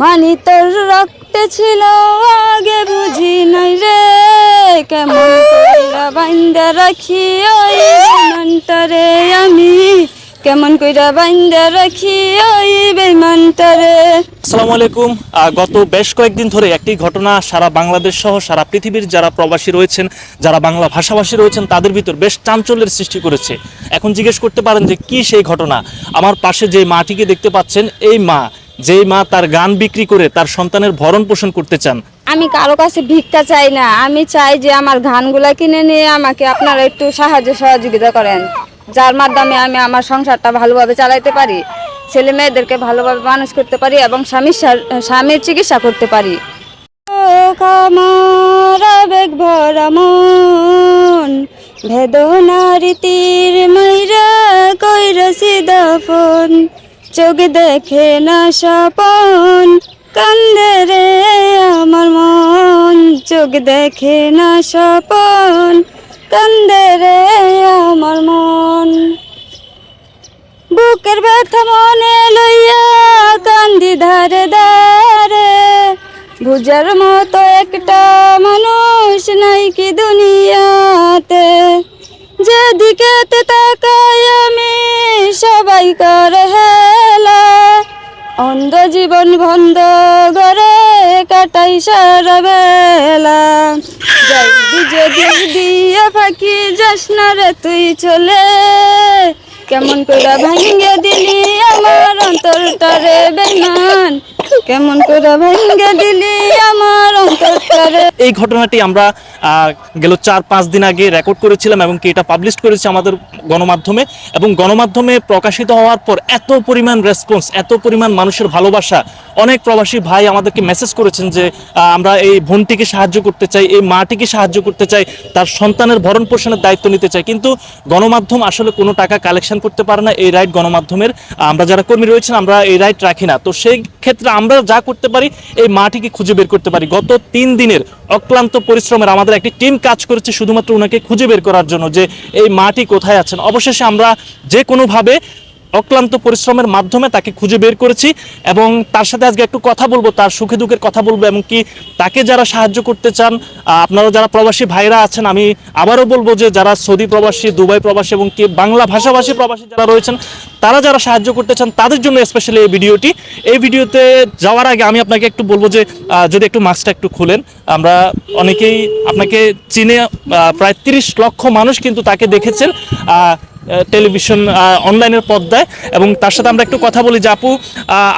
মানি তোর রক্তে ছিল, আগে বুঝি নাই রে। কেমন কইরা বাইন্দা রাখি ওই বেমানটারে আমি। কেমন কইরা বাইন্দা রাখি ওই বেমানটারে আসসালামু আলাইকুম। গত বেশ কয়েকদিন ধরে একটি ঘটনা সারা বাংলাদেশ সহ সারা পৃথিবীর যারা প্রবাসী রয়েছেন, যারা বাংলা ভাষাভাষী রয়েছেন, তাদের ভিতর বেশ চাঞ্চল্যের সৃষ্টি করেছে। এখন জিজ্ঞেস করতে পারেন যে কি সেই ঘটনা? আমার পাশে যে মাটিকে দেখতে পাচ্ছেন, এই মা। যেই মা তার গান বিক্রি করে তার সন্তানের ভরণ পোষণ করতে চান। আমি কারও কাছে ভিক্ষা চাই না। আমি চাই যে আমার ধানগুলা কিনে নিয়ে আমাকে আপনারা একটু সাহায্য সহযোগিতা করেন। যার মাধ্যমে আমি আমার সংসারটা ভালোভাবে চালাইতে পারি ছেলে মেয়েদেরকে ভালোভাবে মানুষ করতে পারি এবং স্বামীর স্বামীর চিকিৎসা করতে পারি। ভরা মন ভেদনারি তীর মাইরা কইরছি দফন। চোখ দেখে না স্বপন, কান্দে রে আমার মন। চোখ দেখে না স্বপন, কান্দে রে আমার মন। বুকের ব্যথা মনে লইয়া কান্দি ধারে ধারে। বুঝার মতো একটা মানুষ নাই কি দুনিয়াতে। যেদিকে তাকাই আমি, সবাই করে হেলা অন্ধ জীবন বন্ধ করে কাটাই সারা বেলা। যাইবি যদি দিয়ে ফাঁকি যাস না রে তুই চলে। কেমন করে ভাঙ্গে দিলি আমার অন্তরটারে বেমান কেমন করে ভাঙ্গে দিলি আমার অন্তরটারে? এই ঘটনাটি আমরা গেল চার, পাঁচ দিন আগে রেকর্ড করেছিলাম এবং কি এটা পাবলিশ করেছি আমাদের গণমাধ্যমে এবং গণমাধ্যমে প্রকাশিত হওয়ার পর এত পরিমাণ রেসপন্স এত পরিমাণ মানুষের ভালোবাসা। অনেক প্রবাসী ভাই আমাদেরকে মেসেজ করেছেন যে আমরা এই বোনটিকে সাহায্য করতে চাই, এই মাটিকে সাহায্য করতে চাই, তার সন্তানের ভরণ পোষণের দায়িত্ব নিতে চাই। কিন্তু গণমাধ্যম আসলে কোনো টাকা কালেকশন করতে পারে না। এই রাইট গণমাধ্যমের আমরা যারা কর্মী রয়েছেন, আমরা এই রাইট রাখি না। তো সেই ক্ষেত্রে আমরা যা করতে পারি, এই মাটিকে খুঁজে বের করতে পারি। গত তিন দিনের অক্লান্ত পরিশ্রমের আমাদের একটি টিম কাজ করেছে, শুধুমাত্র ওনাকে খুঁজে বের করার জন্য যে এই মাটি কোথায় আছেন অবশেষে আমরা যে কোনোভাবে অক্লান্ত পরিশ্রমের মাধ্যমে তাকে খুঁজে বের করেছি এবং তার সাথে আজকে একটু কথা বলব, তার সুখে দুঃখের কথা বলব এবং কি তাকে যারা সাহায্য করতে চান আপনারা যারা প্রবাসী ভাইরা আছেন, আমি আবারও বলব যে যারা সৌদি প্রবাসী, দুবাই প্রবাসী এবং কি বাংলা ভাষাভাষী প্রবাসী যারা রয়েছেন, তারা যারা সাহায্য করতে চান, তাদের জন্য স্পেশালি এই ভিডিওটি। এই ভিডিওতে যাওয়ার আগে আমি আপনাকে একটু বলব যে যদি একটু মাস্কটা একটু খুলেন, আমরা অনেকেই আপনাকে চিনে প্রায় তিরিশ লক্ষ মানুষ কিন্তু তাকে দেখেছেন। টেলিভিশন অনলাইনের পর্দায়। এবং তার সাথে আমরা একটু কথা বলি। যে আপু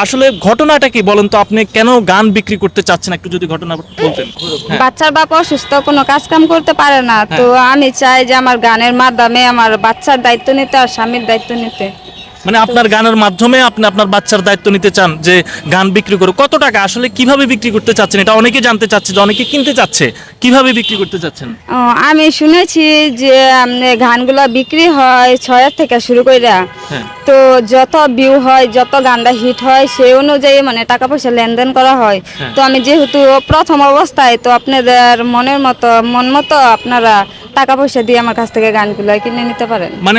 আসলে ঘটনাটা কি বলেন তো? আপনি কেন গান বিক্রি করতে চাচ্ছেন? একটু যদি ঘটনা বলতেন। হ্যাঁ। বাচ্চার বাপ অসুস্থ কোনো কাজ কাম করতে পারে না। তো আমি চাই যে আমার গানের মাধ্যমে আমার বাচ্চার দায়িত্ব নিতে আর স্বামীর দায়িত্ব নিতে। মানে আপনার গানের মাধ্যমে আপনি আপনার বাচ্চার দায়িত্ব নিতে চান যে গান বিক্রি করে কত টাকা? আসলে কীভাবে বিক্রি করতে চাচ্ছেন? এটা অনেকে জানতে চাচ্ছে যে অনেকে কিনতে চাচ্ছে। কীভাবে বিক্রি করতে চাচ্ছেন? আমি শুনেছি যে গানগুলো বিক্রি হয় ছয়ের থেকে শুরু কইরা। হ্যাঁ। তো যত ভিউ হয় যত গানটা হিট হয় সেই অনুযায়ী মানে টাকা পয়সা লেনদেন করা হয়। হ্যাঁ। তো আমি যেহেতু প্রথম অবস্থায় তো আপনাদের মনের মতো মন মতো আপনারা টাকা পয়সা দিয়ে আমার কাছ থেকে গানগুলো কিনে নিতে পারেন। মানে